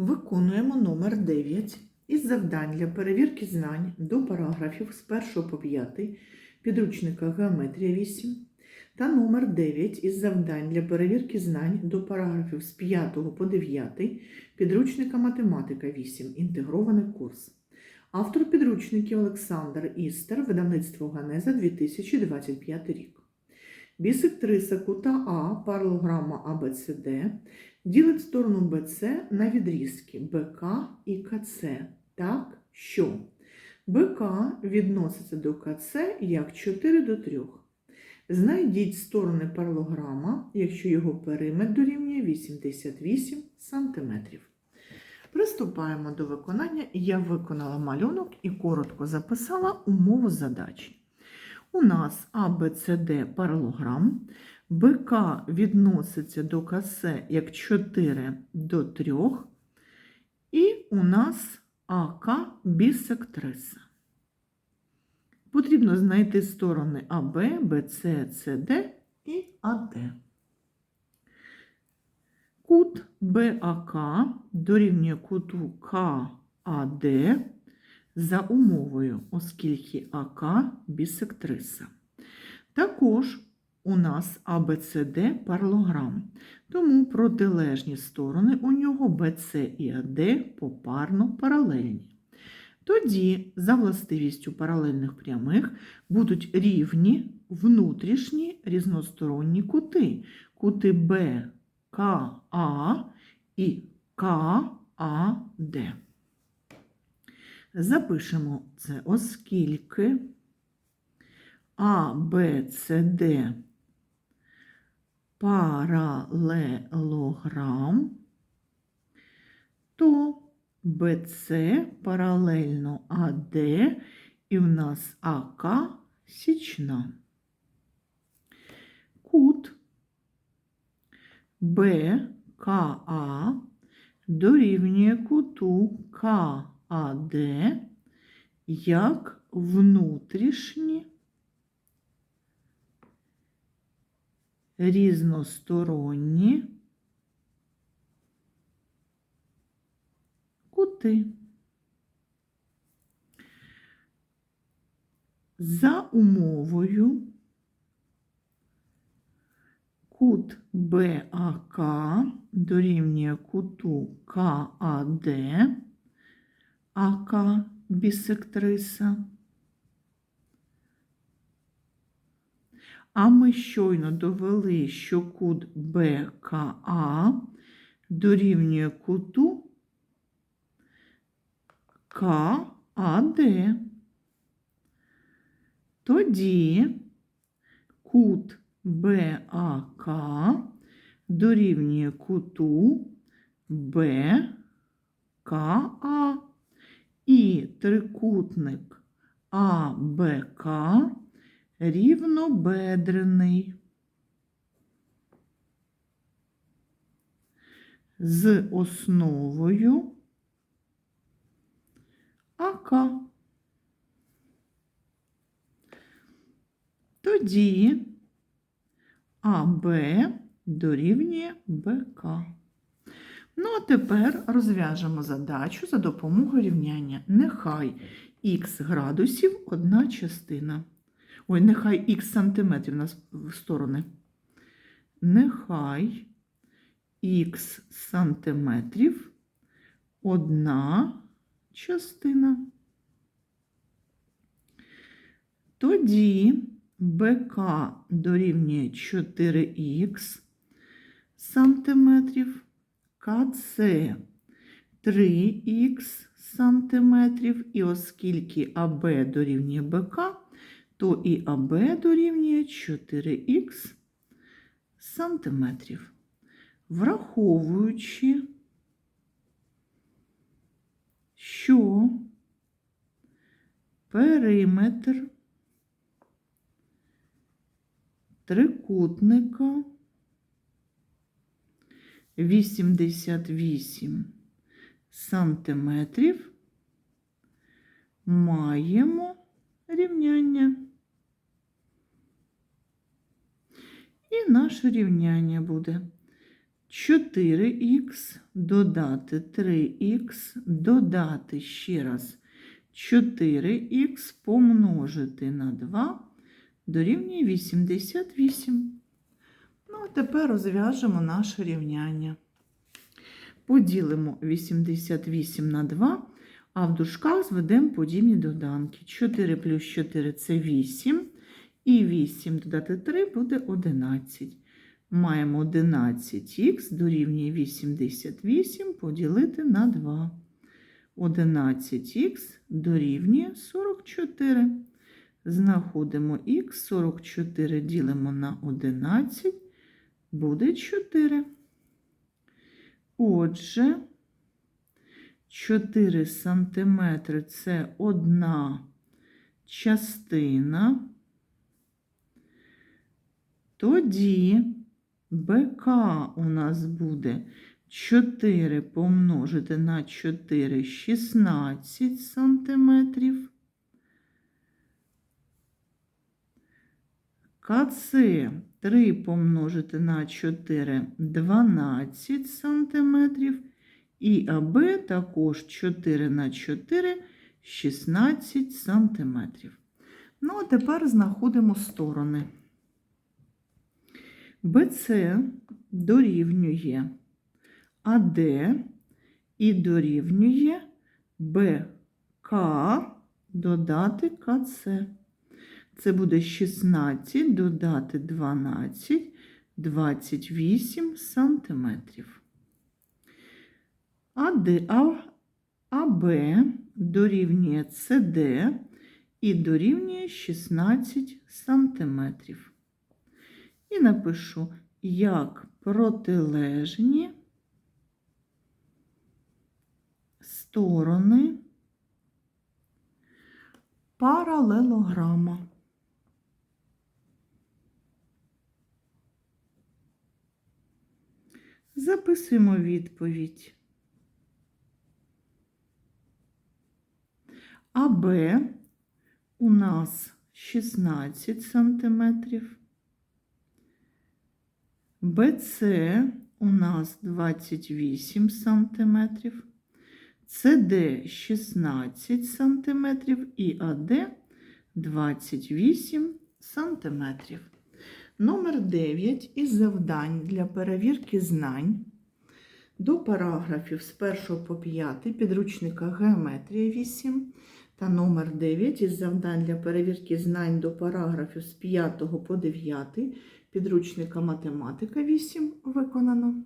Виконуємо номер 9 із завдань для перевірки знань до параграфів з 1 по 5 підручника Геометрія 8 та номер 9 із завдань для перевірки знань до параграфів з 5 по 9 підручника Математика 8 інтегрований курс. Автор підручників Олександр Істер, видавництво Ганеза 2025 рік. Бісектриса кута А, паралограма АБЦД ділить сторону БЦ на відрізки БК і КЦ так, що БК відноситься до КЦ як 4 до 3. Знайдіть сторони паралограма, якщо його периметр дорівнює 88 см. Приступаємо до виконання. Я виконала малюнок і коротко записала умову задачі. У нас АБЦД паралограм, БК відноситься до КС як 4 до 3, і у нас АК бісектриса. Потрібно знайти сторони АБ, БЦ, СД і АД. Кут БАК дорівнює куту КАД за умовою, оскільки АК бісектриса. Також у нас АБЦД паралограм, тому протилежні сторони у нього БЦ і АД попарно паралельні. Тоді, за властивістю паралельних прямих, будуть рівні внутрішні різносторонні кути, кути БКА і КАД. Запишемо це, оскільки Б, Д паралелограм, то БЦ паралельно АД і в нас АК січна. Кут БКА дорівнює куту КАД як внутрішні різносторонні кути. За умовою кут БАК дорівнює куту КАД, АК бісектриса. А ми щойно довели, що кут БКА дорівнює куту КАД. Тоді кут БАК дорівнює куту БКА і трикутник АБК рівнобедрений. З основою АК. Тоді АБ дорівнює БК. Ну, а тепер розв'яжемо задачу за допомогою рівняння. Нехай х градусів одна частина. Ой, нехай х сантиметрів на сторони. Нехай х сантиметрів одна частина. Тоді БК дорівнює 4х сантиметрів, КЦ 3х сантиметрів, і оскільки АБ дорівнює БК, то і АБ дорівнює 4х сантиметрів. Враховуючи, що периметр трикутника 88 сантиметрів маємо рівняння. І наше рівняння буде 4х додати 3х, додати ще раз 4х помножити на 2 дорівнює 88. Ну, а тепер розв'яжемо наше рівняння. Поділимо 88 на 2, а в дужках зведемо подібні доданки. 4 плюс 4 це 8, і 8 додати 3 буде 11. Маємо 11х дорівнює 88 поділити на 2. 11х дорівнює 44. Знаходимо х, 44 ділимо на 11, буде 4. Отже, 4 сантиметри це одна частина. Тоді БК у нас буде 4 помножити на 4 16 сантиметрів. КЦ 3 помножити на 4 12 сантиметрів. І АБ також 4 на 4 16 сантиметрів. Ну, а тепер знаходимо сторони. БЦ дорівнює АД і дорівнює БК додати КЦ. Це буде 16 додати 12, 28 сантиметрів. АД, АБ дорівнює СД і дорівнює 16 сантиметрів. І напишу, як протилежні сторони паралелограма. Записуємо відповідь. АБ у нас 16 сантиметрів. БЦ у нас 28 сантиметрів. СД 16 сантиметрів і АД 28 сантиметрів. Номер 9 із завдань для перевірки знань до параграфів з 1 по 5 підручника Геометрія 8 та номер 9 із завдань для перевірки знань до параграфів з 5 по 9 підручника Математика 8 виконано.